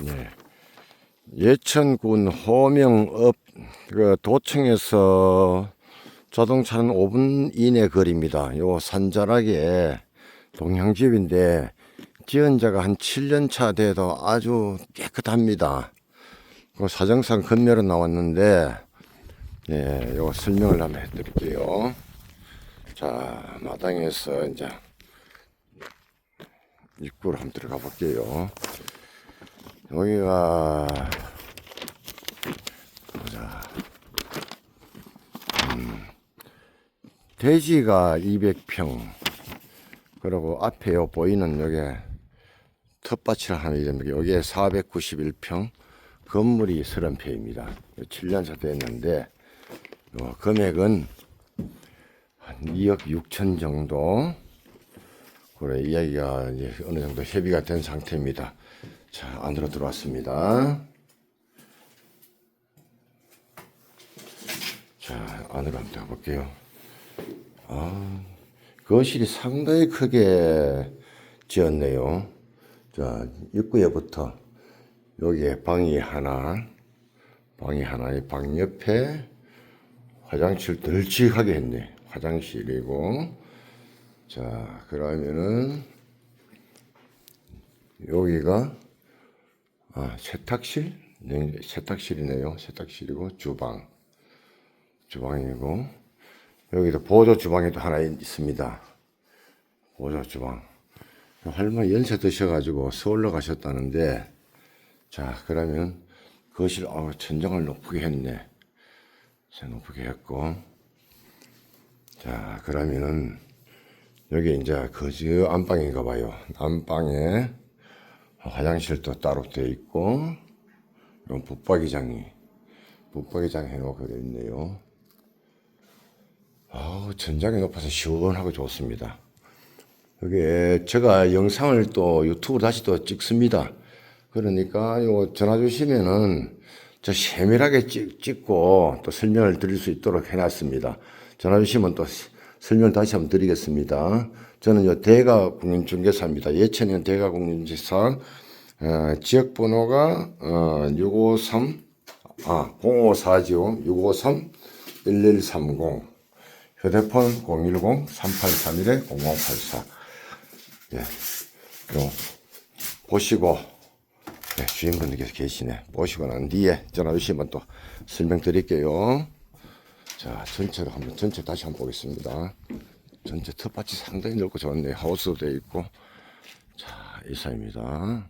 네. 예천군 호명읍 그 도청에서 자동차는 5분 이내 거리입니다. 요 산자락에 동향집인데 지은 자가 한 7년 차 돼도 아주 깨끗합니다. 그 사정상 건멸은 나왔는데 예, 요 설명을 한번 해드릴게요. 자, 마당에서 이제 입구로 한번 들어가 볼게요. 여기가 보자. 음, 대지가 200평. 그리고 앞에 요 보이는 여기 텃밭이라 하는 이름이 여기에 491평. 건물이 30평입니다. 7년차 됐는데 요 금액은 한 2억 6천 정도. 그래 이야기가 이제 어느 정도 협의가 된 상태입니다. 자 안으로 들어왔습니다. 자 안으로 한번 가볼게요. 아 거실이 상당히 크게 지었네요. 자 입구에부터 여기에 방이 하나, 방이 하나, 이방 옆에 화장실 널찍하게 했네. 화장실이고 자, 그러면은 여기가 아, 세탁실? 네, 세탁실이네요. 세탁실이고 주방. 주방이고 여기도 보조 주방에도 하나 있- 있습니다. 보조 주방. 할머니 연세 드셔가지고 서울로 가셨다는데 자 그러면 거실 어, 천장을 높게 했네. 자, 높게 했고 자 그러면은 여기 이제 거지 안방인가 봐요. 안방에 화장실도 따로 돼 있고, 이건 붙박이장이, 붙박이장 해놓고 돼 있네요. 아우, 천장이 높아서 시원하고 좋습니다. 여기 제가 영상을 또 유튜브 다시 또 찍습니다. 그러니까 요 전화 주시면은 저 세밀하게 찍, 찍고 또 설명을 드릴 수 있도록 해놨습니다. 전화 주시면 또 설명 다시 한번 드리겠습니다. 저는 요 대가 국민중개사입니다. 예천면 대가 국민중개사 어, 지역 번호가 어, 653 아, 054죠. 653 1130 휴대폰 010-3831-0084 예, 요 보시고 네, 주인분들께서 계시네. 보시고 난 뒤에 전화 주시면 또 설명드릴게요. 자, 전체로 한번 전체 다시 한번 보겠습니다. 전체 텃밭이 상당히 넓고 좋네. 하우스도 돼 있고. 자, 이사입니다.